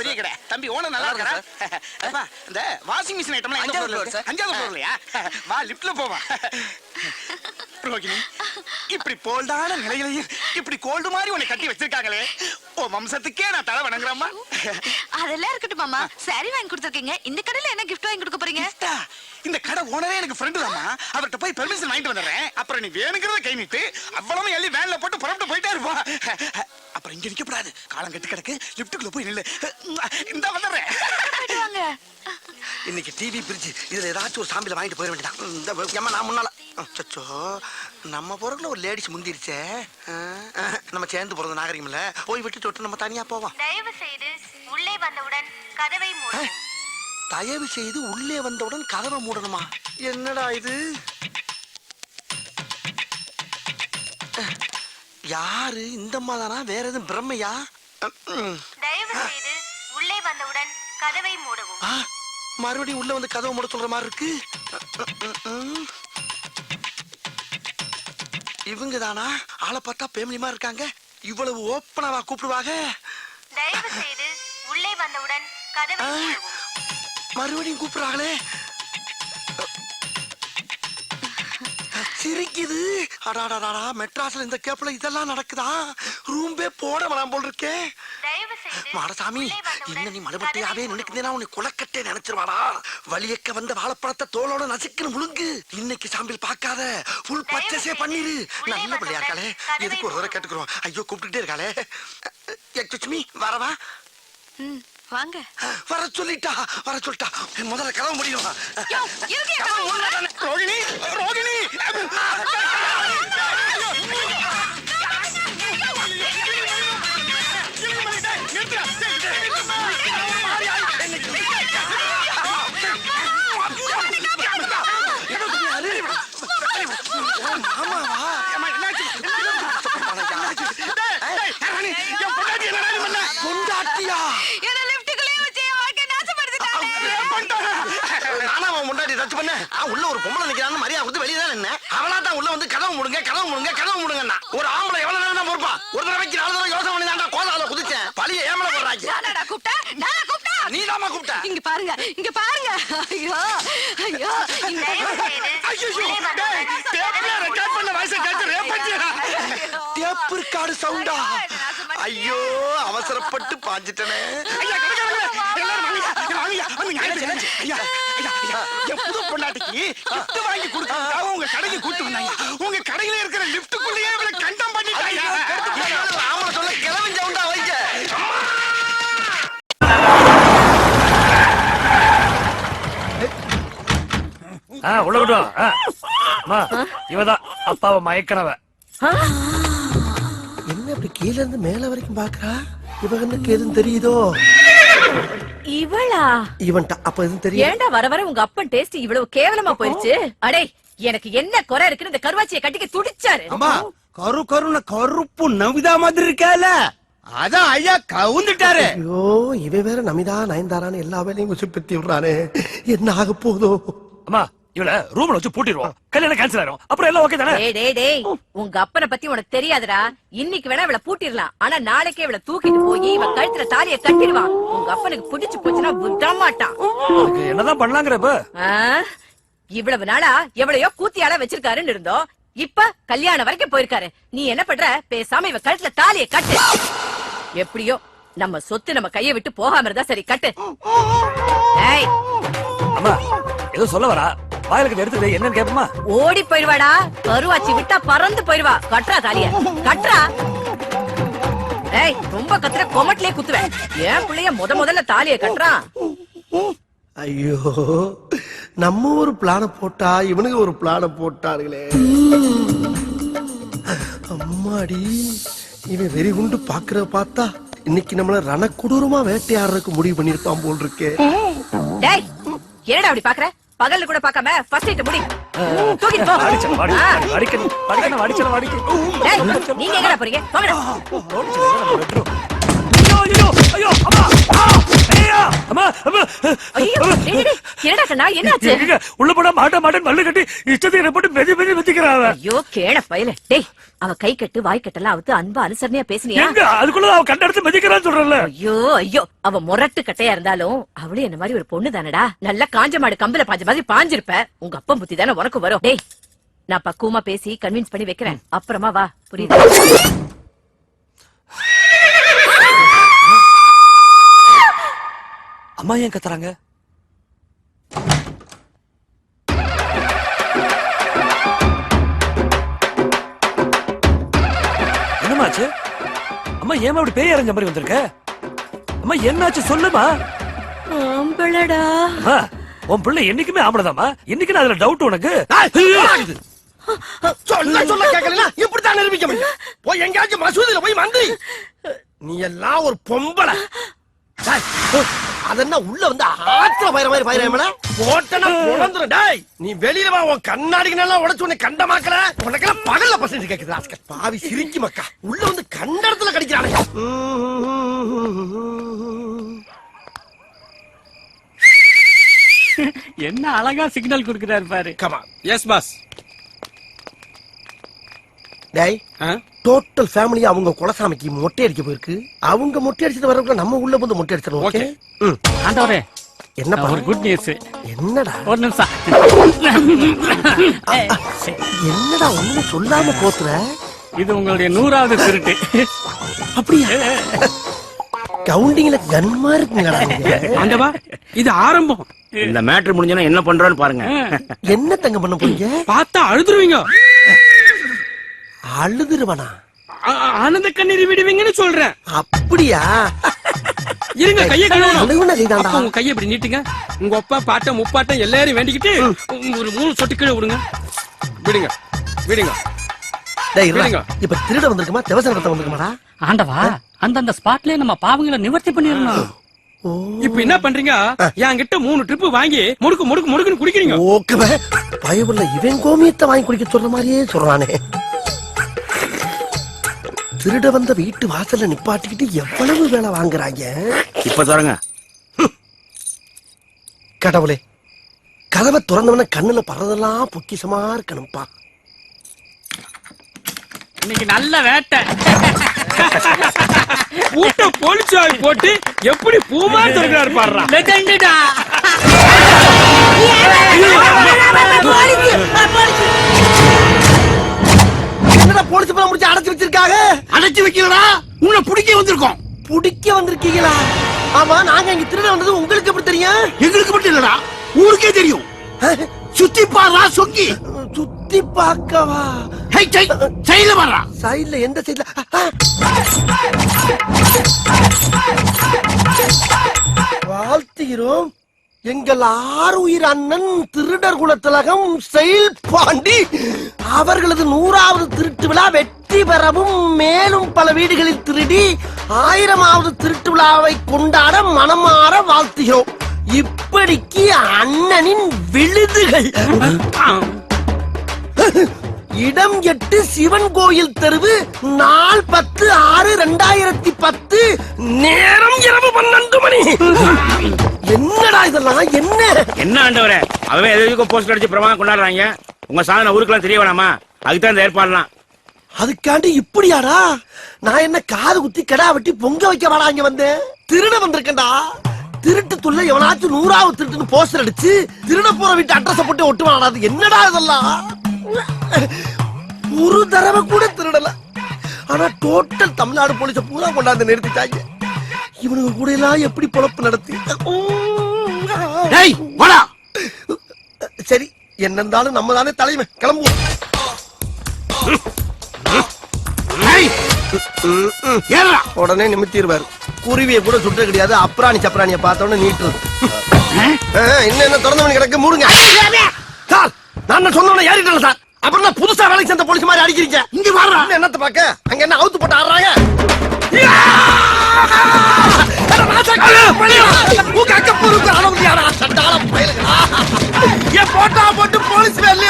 பெரிய கடை. தம்பி ஓனர் நல்லா இருக்கா அப்பா இந்த வாஷிங் மிஷின் ஐட்டம்லாம் எந்த ஃப்ளோர்ல இருக்கு. அஞ்சாவது ஃப்ளோர்லயா வா லிஃப்ட்ல போவா. ரோகிணி இப்படி போல்டான நிலையிலையும் இப்படி கோல்டு மாதிரி உன்னை கட்டி வச்சிருக்காங்களே. ஓ வம்சத்துக்கே நான் தலை வணங்குறேம்மா அதெல்லாம் இருக்கட்டும் மாமா. சாரி வாங்கி கொடுத்துருக்கீங்க. இந்த கடையில என்ன gift வாங்கி கொடுக்க போறீங்க? இந்த கடை ஓனரே எனக்கு ஃப்ரெண்டு தாம்மா. அவர்கிட்ட போய் பெர்மிஷன் வாங்கிட்டு வந்துடுறேன். அப்புறம் நீ வேணுங்கிறத கை நீட்டு. அவ்வளவு எள்ளி வேன்ல போட்டு புறப்பட்டு போயிட்டே இருப்பா. அப்புறம் இங்க நிக்க கூடாது காலம் கட்டு கிடக்கு. லிப்டுக்குள்ள போய் நில்லு. இந்த வந்துடுறேன். இன்னைக்கு டிவி பிரிட்ஜ் இதுல ஏதாச்சும் ஒரு சாம்பில வாங்கிட்டு போயிட வேண்டியதான் இந்த நான் முன்னால. சச்சோ. நம்ம போறதுல ஒரு லேடிஸ் முந்திருச்சே. நம்ம சேர்ந்து போறது நாகரிகம் இல்ல போய் விட்டு தொட்டு நம்ம தனியா போவோம். தயவு செய்து உள்ளே வந்தவுடன் கதவை மூடவும் தயவு செய்து உள்ளே வந்தவுடன் கதவை மூடணுமா? என்னடா இது? யாரு? இந்த தானா வேற எதுவும் பிரம்மையா. தயவு செய்து உள்ளே வந்தவுடன் கதவை மூடவும். ஆ, மறுபடியும் உள்ள வந்து கதவை மூட சொல்ற மாதிரி இருக்கு. இவங்க தானா ஆளை பார்த்தா பேமிலிமா இருக்காங்க. இவ்வளவு ஓப்பனாவா கூப்பிடுவாங்க? தயவு செய்து உள்ளே வந்தவுடன் கதவை. மூடவும். மறுபடியும் கூப்பிடுறாங்களே. சிரிக்குது. அடாடாடா மெட்ராஸ்ல இந்த கேப்ல இதெல்லாம் நடக்குதா? ரூம்பே போட வேணாம் போல் இருக்கே. தயவு செய்து மாடசாமி இன்னும் நீ மறுபடியாவே கதவை நினைக்கிறேன்னா உன்னை குலக்கட்டே நினைச்சிருவாடா வலியக்க வந்த வாழைப்பழத்தை தோலோட நசுக்குன்னு முழுங்கு. இன்னைக்கு சாம்பிள் பார்க்காத. ஃபுல் பர்ச்சேஸே பண்ணிரு. நல்ல பிள்ளையா இருக்காளே எதுக்கு ஒரு தடவை கேட்டுக்கிறோம்? ஐயோ கூப்பிட்டுட்டே இருக்காளே. எக்ஸ்கூஸ் வரவா ம், வாங்க. வர சொல்லிட்டா வர சொல்லிட்டா. முதல்ல கதவு முடியும். ரோகிணி. ரோகிணி முடுங்க கதவு முடுங்க கதவு முடுங்கன்னா. ஒரு ஆம்பளை எவ்வளவு நேரம் தான் பொறுப்பா? ஒரு தடவைக்கு நாலு தடவை யோசனை பண்ணி கோதால குதிச்சேன். பழிய ஏமல போடுறாங்க. நானடா கூப்பிட்டா? நானா கூப்பிட்டா? நீ தாமா கூப்பிட்ட. இங்க பாருங்க இங்க பாருங்க. ஐயோ ஐயோ. இந்த ஐயோ, டேய், டேப்ல record பண்ண அ கேட்டு rape பண்ணிட்டியா? டேப் இருக்காடு சவுண்டா. ஐயோ அவசரப்பட்டு பாஞ்சிட்டனே. ஐயா, புது பொண்டாட்டிக்கு வாங்கி உங்க கடைக்கு கூட்டு வந்தாங்க உங்க கடையில இருக்கிற லிப்டுக்குள்ளேயே இவளை கண்டம் பண்ணிட்டாங்க சொல்ல சவுண்டா வைக்க. உள்ள இவதான் அப்பாவை மயக்கனவ என்ன இப்படி கீழ இருந்து மேல வரைக்கும் பாக்குறா இவனுக்கு எதுவும் தெரியுதோ? இவளா? இவன்ட்ட அப்ப எதுவும் தெரியும் ஏன்டா வர வர உங்க அப்பன் டேஸ்ட் இவ்வளவு கேவலமா போயிருச்சு? அடே எனக்கு என்ன குறை இருக்குன்னு இந்த கருவாச்சியை கட்டிக்க துடிச்சாரு. அம்மா கரு கருன கருப்பு நவிதா மாதிரி இருக்கால. அதான் ஐயா கவுந்துட்டாரு. ஐயோ இவன் வேற நமிதா நயன்தாரான்னு எல்லா வேலையும் உசுப்பத்தி விடுறானே. என்ன ஆக போதோ அம்மா இவள ரூம்ல வச்சு பூட்டிடுவோம். கல்யாணம் கேன்சல் ஆயிரும். அப்புறம் எல்லாம் ஓகே தானே? டேய் டேய் உங்க அப்பனை பத்தி உனக்கு தெரியாதுடா. இன்னைக்கு வேணா இவள பூட்டிடலாம். ஆனா நாளைக்கே இவள தூக்கிட்டு போய் இவ கழுத்துல தாலிய கட்டிடுவான். உங்க அப்பனுக்கு பிடிச்சு போச்சுன்னா விட மாட்டான் என்னதான் பண்ணலாங்கிற இப்ப? ஆ? இவ்வளவு நாளா எவ்வளையோ கூத்தியால வச்சிருக்காருன்னு இருந்தோம். இப்ப கல்யாணம் வரைக்கும் போயிருக்காரு. நீ என்ன பண்ற? பேசாம இவ கழுத்துல தாலிய கட்டு. எப்படியோ நம்ம சொத்து நம்ம கைய விட்டு போகாம இருந்தா சரி கட்டு. ஏய். அம்மா ஏதோ சொல்ல வரா? வாயிலுக்கு எடுத்துட்டு என்னன்னு கேப்பமா? ஓடி போயிருவாடா கருவாச்சி விட்டா பறந்து போயிருவா கட்டுறா தாலிய. கட்டுறா. ஏய் ரொம்ப கத்துற கொமட்லயே குத்துவேன். ஏன் புள்ளைய முத முதல்ல தாலிய கட்டுறான் ஐயோ நம்ம ஒரு பிளான போட்டா இவனுக்கு ஒரு பிளான போட்டானுங்களே. அம்மாடி இவன் வெறி குண்டு பாக்குற பார்த்தா இன்னைக்கு நம்மள ரணக்கொடூரமா வேட்டையாடுறதுக்கு முடிவு பண்ணிருப்பான் போல் இருக்கே. டேய் என்னடா அப்படி பாக்குற? பகல்ல கூட பார்க்காம ஃபர்ஸ்ட் நைட் முடி தூக்கிட்டு போ அடிச்சல. அடிக்கணும் அடிக்கணும் அடிச்சல நீங்க எங்கடா போறீங்க போங்கடா ஐயோ ஐயோ ஐயோ அம்மா! அம்மா அம்மா. என்னடா கண்ணா என்னாச்சு? உள்ள போனா மாட்ட மாட்டேன் மல்லு கட்டி இஷ்டத்துக்கு என்ன போட்டு மெதி மெதி வச்சுக்கிறாங்க ஐயோ கேட பயல. டேய் அவ கை கட்டு வாய் கட்டெல்லாம் அவுத்து அன்பா அனுசரணையா பேசினியா? அதுக்குள்ள அவன் கண்ட எடுத்து மிதிக்கிறான்னு சொல்றல ஐயோ ஐயோ அவ முரட்டு கட்டையா இருந்தாலும் அவளும் என்ன மாதிரி ஒரு பொண்ணு தானடா? நல்லா காஞ்ச மாடு கம்பல பாஞ்ச மாதிரி பாஞ்சிருப்ப. உங்க அப்பா புத்தி தானே உனக்கு வரும். டேய் நான் பக்குவமா பேசி கன்வின்ஸ் பண்ணி வைக்கிறேன். அப்புறமா வா புரியுது? அம்மா ஏன் கத்துறாங்க? என்னமாச்சு அம்மா ஏமா இப்படி பேய் அரைஞ்ச மாதிரி வந்திருக்க? அம்மா என்னாச்சு? சொல்லுமா. ஆம்பளடா. அம்மா, உன் பிள்ளை என்னைக்குமே ஆம்பளதாம்மா. இன்னைக்கு அதுல டவுட் உனக்கு. சொல்ல சொல்ல கேட்கல இப்படித்தான் நிரூபிக்க முடியும். போய் எங்கேயாச்சும் மசூதியில போய் மந்திரி. நீ எல்லாம் ஒரு பொம்பளை. அதென்ன உள்ள வந்து ஆத்திர பயிர மாதிரி பயிர போட்டனா டேய் நீ வெளியில வா உன் கண்ணாடிக்கு நல்லா உடைச்சு உன்னை கண்டமாக்கல உனக்கெல்லாம் பகல்ல பசங்க கேக்குது ராஸ்கல் பாவி சிரிக்கி மக்கா. உள்ள வந்து கண்ட இடத்துல கடிக்கிறானே. என்ன அழகா சிக்னல் கொடுக்கிறாரு பாரு. கமா எஸ் பாஸ் டேய் டோட்டல் ஃபேமிலி அவங்க குலசாமிக்கு மொட்டை அடிக்க போயிருக்கு. அவங்க மொட்டை அடிச்சிட்டு வரவங்க நம்ம உள்ள வந்து மொட்டை அடிச்சிடணும் ஓகே. ஆண்டவரே என்னப்பா? ஒரு குட் நியூஸ் என்னடா? ஒரு நிமிஷம். என்னடா ஒண்ணுமே சொல்லாம போத்துற இது உங்களுடைய நூறாவது திருட்டு. அப்படியா? கவுண்டிங்ல கன்மா இருக்குங்கடா நீங்க. ஆண்டவா இது ஆரம்பம். இந்த மேட்ரு முடிஞ்சோன்னா என்ன பண்றோம்னு பாருங்க. என்ன தங்க பண்ண போறீங்க? பார்த்தா அழுதுருவீங்க. அழுதுருவனா? ஆனந்த கண்ணீர் விடுவீங்கன்னு சொல்றேன். அப்படியா? இருங்க கையை கழுவணும். அப்ப உங்க கையை இப்படி நீட்டுங்க. உங்க அப்பா பாட்டம் முப்பாட்டம் எல்லாரையும் வேண்டிக்கிட்டு ஒரு மூணு சொட்டு கீழே விடுங்க. விடுங்க விடுங்க. இப்ப திருட வந்திருக்குமா? திவசம் நடத்த வந்திருக்குமாடா. ஆண்டவா அந்தந்த ஸ்பாட்லயே நம்ம பாவங்களை நிவர்த்தி பண்ணிடணும். ஓ. இப்ப என்ன பண்றீங்க? என்கிட்ட மூணு ட்ரிப் வாங்கி முடுக்கு முடுக்கு முடுக்குன்னு குடிக்கிறீங்க. ஓகே பயவுள்ள இவன் கோமியத்தை வாங்கி குடிக்க சொல்ற மாதிரியே சொல்றானே. திருட வந்த வீட்டு வாசல்ல நிப்பாட்டிக்கிட்டு எவ்வளவு வேலை வாங்குறாங்க? இப்ப தொடங்க கடவுளே கதவை திறந்தவன கண்ணுல பறதெல்லாம் பொக்கிஷமா இருக்கணும்பா. இன்னைக்கு நல்ல வேட்டை. பூட்ட போலீசாய் போட்டு எப்படி பூமா திறக்கிறாரு பாடுறா லெஜெண்டடா என்னடா போலீஸ் பணம் முடிச்சு அடைச்சு வச்சிருக்காங்க? அடைச்சு வைக்கலடா. உன்னை பிடிக்க வந்திருக்கோம். புடிக்க வந்திருக்கீங்களா? ஆமா நாங்க இங்க திருட வந்தது உங்களுக்கு எப்படி தெரியும்? எங்களுக்கு மட்டும் இல்லடா. ஊருக்கே தெரியும். சுத்தி பாடுறா சொக்கி. சுத்தி பார்க்கவா? ஹை சை சைல வர்றா சைடுல எந்த சைடுல? வாழ்த்துகிறோம். எங்கள் ஆறுயிர் அண்ணன் திருடர் குலத்திலகம் செயல் பாண்டி. அவர்களது நூறாவது திருட்டு விழா வெற்றி பெறவும் மேலும் பல வீடுகளில் திருடி ஆயிரமாவது திருட்டு விழாவை கொண்டாட மனமாற வாழ்த்துகிறோம். இப்படிக்கு அண்ணனின் விழுதுகள். இடம் எட்டு சிவன் கோயில் தெருவு நாள் பத்து ஆறு ரெண்டாயிரத்தி பத்து நேரம் இரவு பன்னெண்டு மணி. என்னடா இதெல்லாம்? என்ன? என்ன ஆண்டவரே? அவன் எதுக்கும் போஸ்ட் அடிச்சு பிரமாதம் கொண்டாடுறாங்க. உங்க சாதனை ஊருக்குலாம் தெரிய வேணாமா? அதுக்கு தான் இந்த ஏற்பாடுலாம். அதுக்காண்டி இப்படியாடா? நான் என்ன காது குத்தி கடா வெட்டி பொங்க வைக்க வாடா இங்க வந்தேன் திருட வந்திருக்கேன்டா. திருட்டு துள்ள எவனாச்சும் நூறாவது திருட்டுன்னு போஸ்டர் அடிச்சு திருட போற வீட்டு அட்ரஸ் போட்டு ஒட்டுவாடா அது என்னடா இதெல்லாம்? ஒரு தடவை கூட திருடல. ஆனா டோட்டல் தமிழ்நாடு போலீஸ பூரா கொண்டாந்து நிறுத்திட்டாங்க. இவனுக்கு கூட எல்லாம் எப்படி பொழப்பு நடத்தி? டேய் வாடா. சரி என்ன இருந்தாலும் நம்ம தானே தலைமை கிளம்புவோம் உடனே நிமித்திடுவாரு. குருவியை கூட சுட்ட கிடையாது அப்ராணி சப்ராணிய பார்த்தோன்னு நீட்டுறது. ஆ, இன்னும் என்ன திறந்த மணி கிடக்கு மூடுங்க. சார் நான் சொன்னவன ஏறிட்டல சார். அப்புறம் என்ன புதுசா வேலைக்கு சேர்ந்த போலீஸ் மாதிரி அடிக்கிறீங்க. இங்க இன்னும் என்னத்த பாக்க அங்க என்ன அவுத்து போட்டு ஆடுறாங்க? உங்க அக்கா பொறுப்பு அனுமதியாடா? சட்டாளம் என் போட்டா போட்டு போலீஸ் வேலையை?